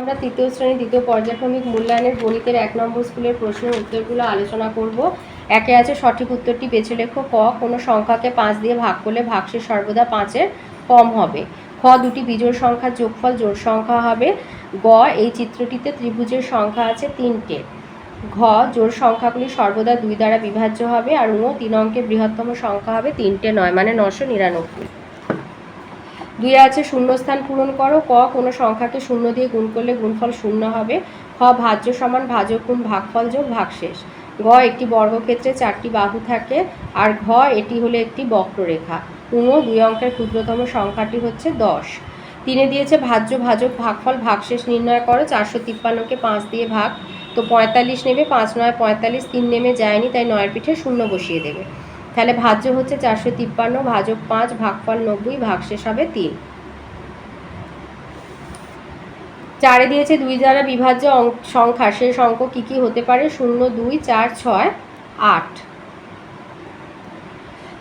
আমরা তৃতীয় শ্রেণি, দ্বিতীয় পর্যায়ক্রমিক মূল্যায়নের গণিতের এক নম্বর স্কুলের প্রশ্নের উত্তরগুলো আলোচনা করব। একে আছে সঠিক উত্তরটি বেছে লেখো। ক, কোনো সংখ্যাকে পাঁচ দিয়ে ভাগ করলে ভাগশেষ সর্বদা পাঁচের কম হবে। খ, দুটি বিজোড় সংখ্যার যোগফল জোড় সংখ্যা হবে। গ, এই চিত্রটিতে ত্রিভুজের সংখ্যা আছে তিনটে। ঘ, জোড় সংখ্যাগুলি সর্বদা দুই দ্বারা বিভাজ্য হবে। আর ঙ, তিন অঙ্কের বৃহত্তম সংখ্যা হবে তিনটে নয় মানে নশো নিরানব্বই। দুই আছে, শূন্যস্থান পূরণ করো। ক, কোনো সংখ্যাকে শূন্য দিয়ে গুণ করলে গুণফল শূন্য হবে। খ, ভাজ্য সমান ভাজক গুণ ভাগফল যোগ ভাগশেষ। গ, একটি বর্গক্ষেত্রে চারটি বাহু থাকে। আর ঘ, এটি হলো একটি বক্ররেখা। উঙ দুই অঙ্কের ক্ষুদ্রতম সংখ্যাটি হচ্ছে দশ। তিনে দিয়েছে ভাজ্য ভাজক ভাগফল ভাগশেষ নির্ণয় করো। চারশো তিপ্পান্নকে পাঁচ দিয়ে ভাগ। তো পঁয়তাল্লিশ নেবে, পাঁচ নয় পঁয়তাল্লিশ তিন নেমে যায়নি, তাই নয়ের পিঠে শূন্য বসিয়ে দেবে। তাহলে ভাজ্য হচ্ছে চারশো তিপ্পান্ন, ভাজক পাঁচ, ভাগফল নব্বই, ভাগশেষ হবে তিন। চারে দিয়েছে দুই দ্বারা বিভাজ্য সংখ্যা শেষ অঙ্ক কী কী হতে পারে? শূন্য, দুই, চার, ছয়, আট।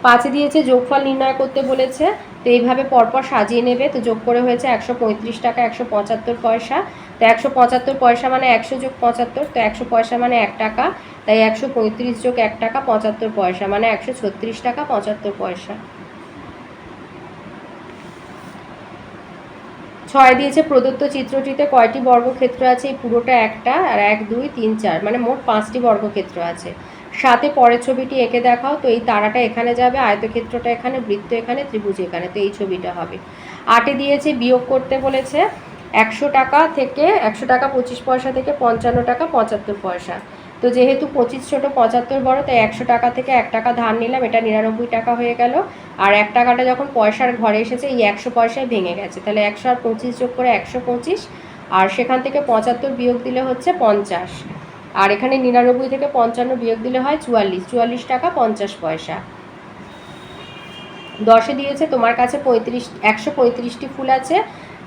পাঁচে দিয়েছে যোগফল নির্ণয় করতে বলেছে তো এইভাবে পরপর সাজিয়ে নেবে। তো যোগ করে হয়েছে একশো পঁয়ত্রিশ টাকা, একশো পঁচাত্তর পয়সা। তো একশো পঁচাত্তর পয়সা মানে একশো যোগ পঁচাত্তর, তো একশো পয়সা মানে এক টাকা। তাই একশো পঁয়ত্রিশ যোগ এক টাকা, পঁচাত্তর পয়সা। মানে একশো ছত্রিশ টাকা, পঁচাত্তর পয়সা। ছয় দিয়েছে প্রদত্ত চিত্রটিতে কয়টি বর্গক্ষেত্র আছে? এই পুরোটা একটা আর এক, দুই, তিন, চার। মানে মোট পাঁচটি বর্গক্ষেত্র আছে। সাথে পরের ছবিটি এঁকে দেখাও, তো এই তারাটা এখানে যাবে, আয়তক্ষেত্রটা এখানে, বৃত্ত এখানে, ত্রিভুজ এখানে, তো এই ছবিটা হবে। আটে দিয়েছে, বিয়োগ করতে বলেছে একশো টাকা থেকে একশো টাকা পঁচিশ পয়সা থেকে পঞ্চান্ন টাকা পঁচাত্তর পয়সা। তো যেহেতু পঁচিশ ছোটো, পঁচাত্তর বড়, তাই একশো টাকা থেকে এক টাকা ধার নিলাম, এটা নিরানব্বই টাকা হয়ে গেল। আর এক টাকাটা যখন পয়সার ঘরে এসেছে, এই একশো পয়সায় ভেঙে গেছে। তাহলে একশো আর পঁচিশ যোগ করে একশো পঁচিশ, আর সেখান থেকে পঁচাত্তর বিয়োগ দিলে হচ্ছে পঞ্চাশ। আর এখানে নিরানব্বই থেকে পঞ্চান্ন বিয়োগ দিলে হয় চুয়াল্লিশ। চুয়াল্লিশ টাকা পঞ্চাশ পয়সা। দশে দিয়েছে তোমার কাছে পঁয়ত্রিশ, একশো পঁয়ত্রিশটি ফুল আছে।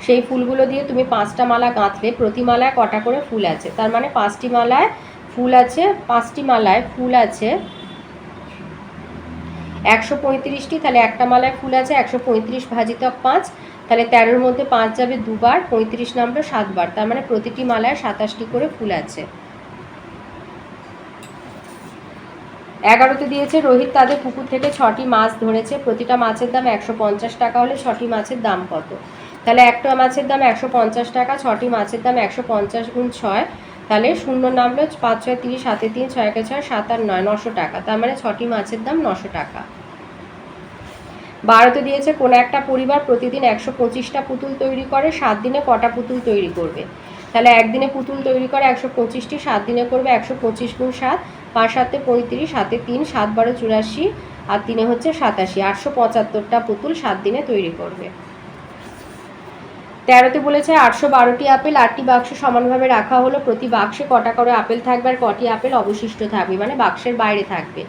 সেই ফুলগুলো দিয়ে তুমি পাঁচটা মালা গাঁথলে, প্রতি মালায় কটা করে ফুল আছে? তার মানে পাঁচটি মালায় ফুল আছে, পাঁচটি মালায় ফুল আছে একশো পঁয়ত্রিশটি, তাহলে একটা মালায় ফুল আছে একশো পঁয়ত্রিশ ভাজিতক পাঁচ, তাহলে তেরোর মধ্যে পাঁচ যাবে দুবার, পঁয়ত্রিশ নামলো সাতবার। তার মানে প্রতিটি মালায় সাতাশটি করে ফুল আছে। এগারোতে দিয়েছে রোহিত, তাদের পুকুর থেকে ছটি মাছ ধরেছে। প্রতিটা মাছের দাম একশো পঞ্চাশ টাকা হলে ছটি মাছের দাম কত? তাহলে একটা মাছের দাম একশো পঞ্চাশ টাকা, ছটি মাছের দাম একশো পঞ্চাশ গুণ ছয়, তাহলে শূন্য নামলো পাঁচ ছয় তিরিশ সাতে তিন ছয়কে ছয়, সাত আর নয়, নশো টাকা। তার মানে ছটি মাছের দাম নশো টাকা। বারোতে দিয়েছে, কোনো একটা পরিবার প্রতিদিন একশো পঁচিশটা পুতুল তৈরি করে, সাত দিনে কটা পুতুল তৈরি করবে? তাহলে একদিনে পুতুল তৈরি করে একশো পঁচিশটি, সাত দিনে করবে একশো পঁচিশ গুণ সাত, পাঁচ সাতে পঁয়ত্রিশ, সাতে তিন, সাত বারো চুরাশি, আর তিনে হচ্ছে সাতাশি, আটশো পঁচাত্তরটা পুতুল সাত দিনে তৈরি করবে। তেরোতে বলেছে, আটশো বারোটি আপেল, আটটি বাক্স সমানভাবে রাখা হলো, প্রতি বাক্সে কটা করে আপেল থাকবে আর কটি আপেল অবশিষ্ট থাকবে মানে বাক্সের বাইরে থাকবে।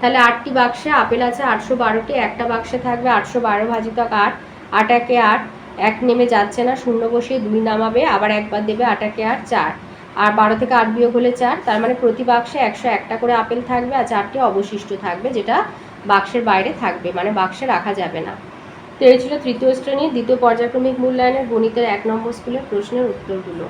তাহলে আটটি বাক্সে আপেল আছে, আটশো বারোটি, একটা বাক্সে থাকবে আটশো বারো ভাজিতক আট, আটাকে আট এক নেমে যাচ্ছে না, শূন্য বসিয়ে দুই নামাবে, আবার একবার দেবে আটাকে আর চার। আর বারো থেকে আট বিয়োগ হলে চার, তার মানে প্রতি বাক্সে একশো একটা করে আপেল থাকবে আর চারটি অবশিষ্ট থাকবে, যেটা বাক্সের বাইরে থাকবে মানে বাক্সে রাখা যাবে না। তো এই ছিল তৃতীয় শ্রেণির দ্বিতীয় পর্যায়ক্রমিক মূল্যায়নের গণিতের এক নম্বর স্কুলের প্রশ্নের উত্তরগুলো।